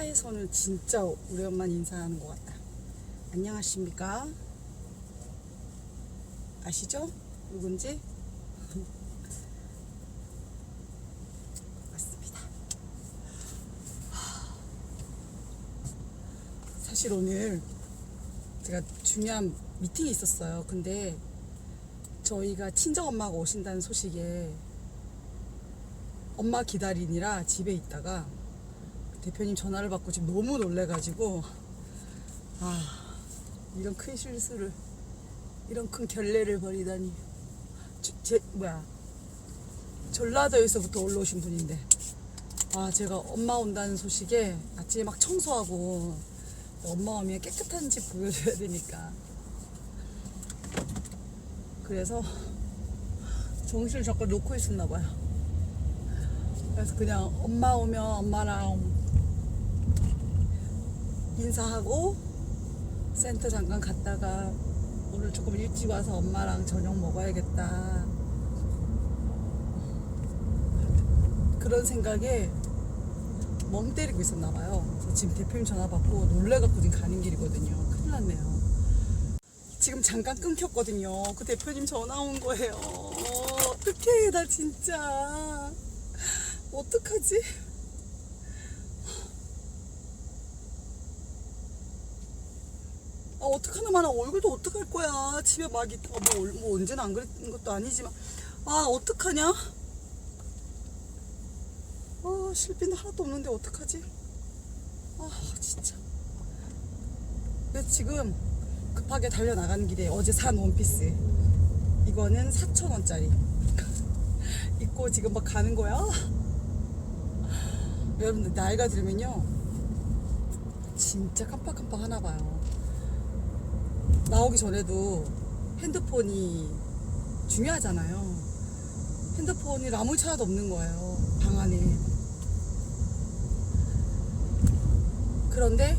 차에서는 진짜 오랜만 인사하는 것 같다. 안녕하십니까? 아시죠? 누군지? 맞습니다. 사실 오늘 제가 중요한 미팅이 있었어요. 근데 저희가 친정 엄마가 오신다는 소식에 엄마 기다리느라 집에 있다가 대표님 전화를 받고 지금 너무 놀래가지고 아 이런 큰 실수를 이런 큰 결례를 벌이다니. 주- 제 뭐야. 전라도에서부터 올라오신 분인데 아 제가 엄마 온다는 소식에 아침에 막 청소하고 엄마 오면 깨끗한 집 보여줘야 되니까. 그래서 정신을 잠깐 놓고 있었나 봐요. 그래서 그냥 엄마 오면 엄마랑 인사하고 센터 잠깐 갔다가 오늘 조금 일찍 와서 엄마랑 저녁 먹어야겠다. 그런 생각에 멍 때리고 있었나 봐요. 지금 대표님 전화 받고 놀래갖고 지금 가는 길이거든요. 큰일 났네요. 지금 잠깐 끊겼거든요. 그 대표님 전화 온 거예요. 어떡해, 나 진짜. 어떡하지? 아, 어떡하나, 마나 얼굴도 어떡할 거야. 집에 막 있다가 뭐, 얼- 뭐 언제나 안 그랬던 것도 아니지만. 아, 어떡하냐? 아, 실빈 하나도 없는데 어떡하지? 아, 진짜. 근데 지금 급하게 달려 나가는 길에 어제 산 원피스. 이거는 4,000원짜리. 입고 지금 막 가는 거야. 여러분들, 나이가 들면요. 진짜 깜빡깜빡 하나 봐요. 나오기 전에도 핸드폰이 중요하잖아요. 핸드폰이 아무 차도 없는 거예요. 방 안에. 그런데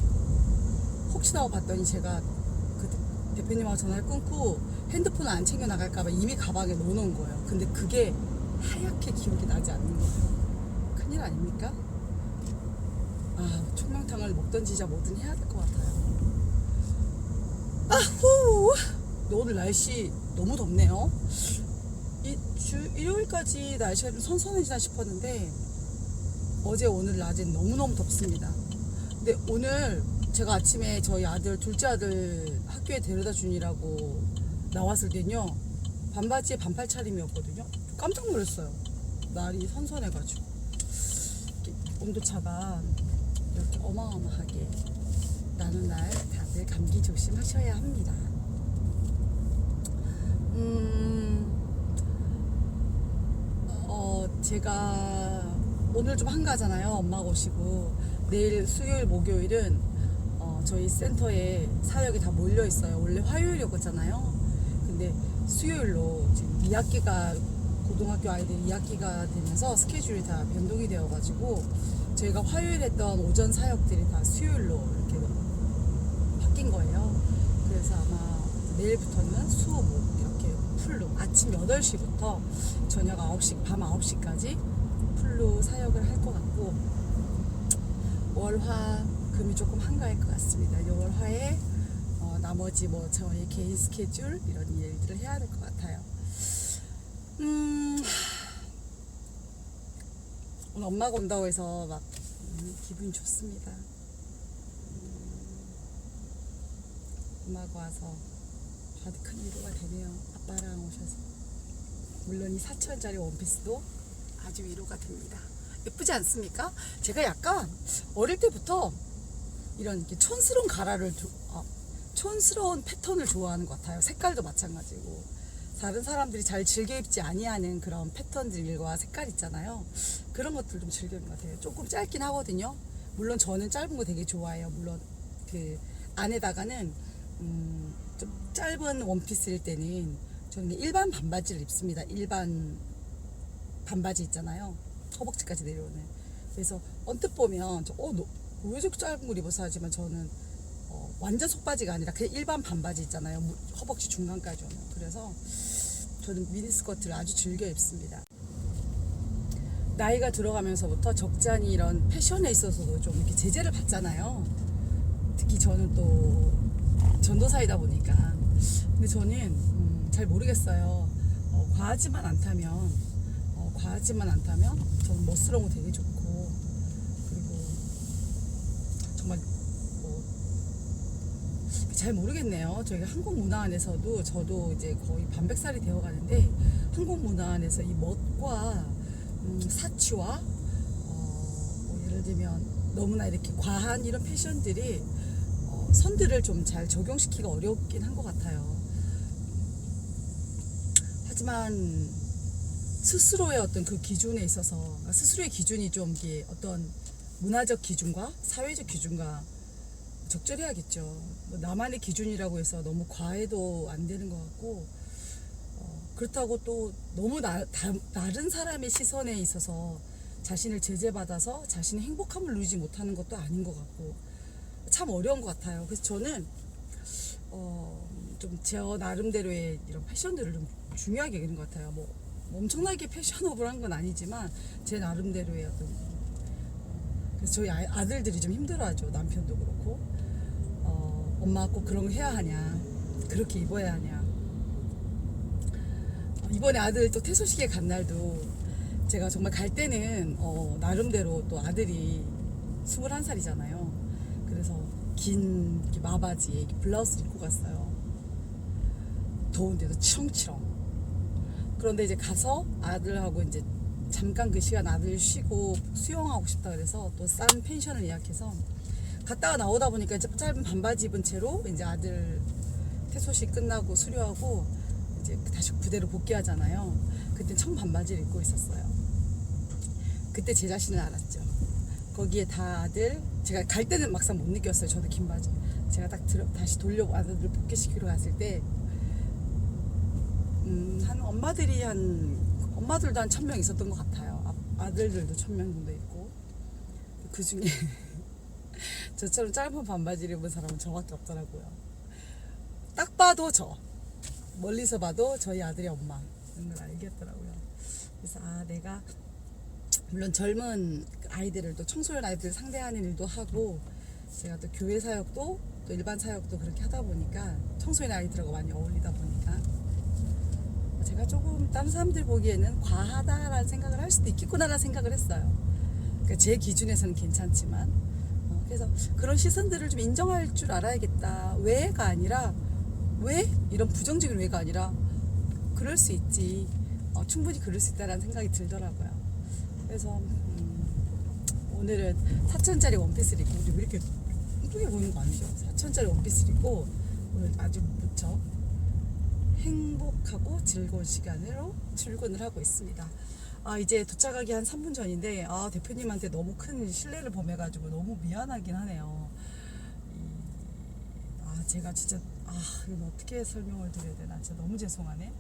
혹시나 봤더니 제가 그 대표님하고 전화를 끊고 핸드폰을 안 챙겨 나갈까봐 이미 가방에 넣어놓은 거예요. 근데 그게 하얗게 기억이 나지 않는 거예요. 큰일 아닙니까? 아, 총명탕을 먹든지 자 뭐든 해야 될 것 같아요. 아후! 오늘 날씨 너무 덥네요. 이 주, 일요일까지 날씨가 좀 선선해지나 싶었는데 어제 오늘 낮엔 너무너무 덥습니다. 근데 오늘 제가 아침에 저희 아들 둘째 아들 학교에 데려다 주니라고 나왔을 때는요 반바지에 반팔 차림이었거든요 깜짝 놀랐어요 날이 선선해가지고 온도차가 이렇게 어마어마하게 나는 날 다들 감기 조심하셔야 합니다 음, 어, 제가 오늘 좀 한가잖아요. 엄마가 오시고. 내일 수요일, 목요일은 어, 저희 센터에 사역이 다 몰려 있어요. 원래 화요일이었잖아요. 근데 수요일로 지금 2학기가 고등학교 아이들 2학기가 되면서 스케줄이 다 변동이 되어가지고 저희가 화요일 했던 오전 사역들이 다 수요일로 이렇게 바뀐 거예요. 그래서 아마 내일부터는 수, 목 풀로 아침 8시부터 저녁 9시, 밤 9시까지 풀로 사역을 할 것 같고 월화, 금이 조금 한가할 것 같습니다. 요 월화에 어, 나머지 뭐 저희 개인 스케줄 이런 일들을 해야 될 것 같아요. 음, 오늘 엄마가 온다고 해서 막 음, 기분이 좋습니다. 엄마가 와서 저한테 큰 위로가 되네요. 아빠랑 오셔서. 물론 이 4천원짜리 원피스도 아주 위로가 됩니다. 예쁘지 않습니까? 제가 약간 어릴 때부터 이런 촌스러운 가라를, 조- 아, 촌스러운 패턴을 좋아하는 것 같아요. 색깔도 마찬가지고. 다른 사람들이 잘 즐겨 입지 아니하는 그런 패턴들과 색깔 있잖아요. 그런 것들 좀 즐겨 입는 것 같아요. 조금 짧긴 하거든요. 물론 저는 짧은 거 되게 좋아해요. 물론 그 안에다가는 음, 좀 짧은 원피스일 때는 저는 일반 반바지를 입습니다. 일반 반바지 있잖아요. 허벅지까지 내려오는. 그래서 언뜻 보면 저, 어, 너, 왜 저렇게 짧은 걸 입어서 하지만 저는 어, 완전 속바지가 아니라 그냥 일반 반바지 있잖아요. 무- 허벅지 중간까지 오는. 그래서 저는 미니스커트를 아주 즐겨 입습니다. 나이가 들어가면서부터 적잖이 이런 패션에 있어서도 좀 이렇게 제재를 받잖아요. 특히 저는 또 전도사이다 보니까. 근데 저는 음, 잘 모르겠어요. 어, 과하지만 않다면, 어, 과하지만 않다면 저는 멋스러운 거 되게 좋고 그리고 정말 뭐 잘 모르겠네요. 저희가 한국 문화 안에서도 저도 이제 거의 반백살이 되어 가는데 한국 문화 안에서 이 멋과 음, 사치와 어, 뭐 예를 들면 너무나 이렇게 과한 이런 패션들이 어, 선들을 좀 잘 적용시키기가 어렵긴 한 것 같아요. 하지만 스스로의 어떤 그 기준에 있어서 그러니까 스스로의 기준이 좀 이게 어떤 문화적 기준과 사회적 기준과 적절해야겠죠. 뭐 나만의 기준이라고 해서 너무 과해도 안 되는 것 같고 어, 그렇다고 또 너무 나, 다, 다른 사람의 시선에 있어서 자신을 제재받아서 자신의 행복함을 누리지 못하는 것도 아닌 것 같고 참 어려운 것 같아요. 그래서 저는 어, 좀제 나름대로의 이런 패션들을 좀 중요하게 여기는 것 같아요. 뭐 엄청나게 패셔너블한 건 아니지만 제 나름대로의 어떤 그래서 저희 아- 아들들이 좀 힘들어하죠. 남편도 그렇고 어, 엄마 꼭 그런 거 해야 하냐 그렇게 입어야 하냐 어, 이번에 아들 또 퇴소식에 간 날도 제가 정말 갈 때는 어, 나름대로 또 아들이 21살이잖아요. 그래서 긴 마바지에 이렇게 블라우스를 입고 갔어요. 더운데도 치렁치렁. 그런데 이제 가서 아들하고 이제 잠깐 그 시간 아들 쉬고 수영하고 싶다 그래서 또 싼 펜션을 예약해서 갔다가 나오다 보니까 이제 짧은 반바지 입은 채로 이제 아들 퇴소식 끝나고 수료하고 이제 다시 부대로 복귀하잖아요. 그때 청 반바지를 입고 있었어요. 그때 제 자신을 알았죠. 거기에 다들 제가 갈 때는 막상 못 느꼈어요. 저도 긴 바지. 제가 딱 들어, 다시 돌려 아들을 복귀시키러 갔을 때 음, 한 엄마들이 한 엄마들도 한 천 명 있었던 것 같아요. 아, 아들들도 천 명 정도 있고 그 중에 저처럼 짧은 반바지를 입은 사람은 저밖에 없더라고요. 딱 봐도 저 멀리서 봐도 저희 아들이 엄마 이런 걸 알겠더라고요. 그래서 아 내가 물론 젊은 아이들을 또 청소년 아이들 상대하는 일도 하고 제가 또 교회 사역도 또 일반 사역도 그렇게 하다 보니까 청소년 아이들하고 많이 어울리다 보니까 제가 조금 다른 사람들 보기에는 과하다라는 생각을 할 수도 있겠구나라는 생각을 했어요. 그러니까 제 기준에서는 괜찮지만 어, 그래서 그런 시선들을 좀 인정할 줄 알아야겠다. 왜가 아니라 왜 이런 부정적인 왜가 아니라 그럴 수 있지. 어, 충분히 그럴 수 있다라는 생각이 들더라고요. 그래서 음, 오늘은 4천짜리 원피스를 입고 우리 왜 이렇게 이쁘게 보이는 거 아니죠? 4천짜리 원피스를 입고 오늘 아주 무척 행복하고 즐거운 시간으로 출근을 하고 있습니다. 아 이제 도착하기 한 3분 전인데 아 대표님한테 너무 큰 신뢰를 범해가지고 너무 미안하긴 하네요. 이- 아 제가 진짜 아 이건 어떻게 설명을 드려야 되나 진짜 너무 죄송하네.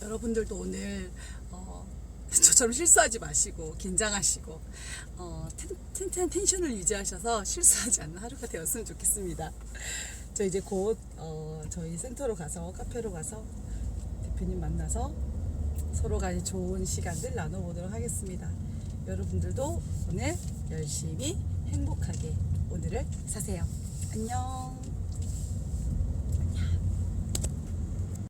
여러분들도 오늘 어, 저처럼 실수하지 마시고 긴장하시고 어, 텐- 튼튼한 텐션을 유지하셔서 실수하지 않는 하루가 되었으면 좋겠습니다. 저 이제 곧 어, 저희 센터로 가서 카페로 가서 대표님 만나서 서로 간에 좋은 시간들 나눠보도록 하겠습니다. 여러분들도 오늘 열심히 행복하게 오늘을 사세요. 안녕.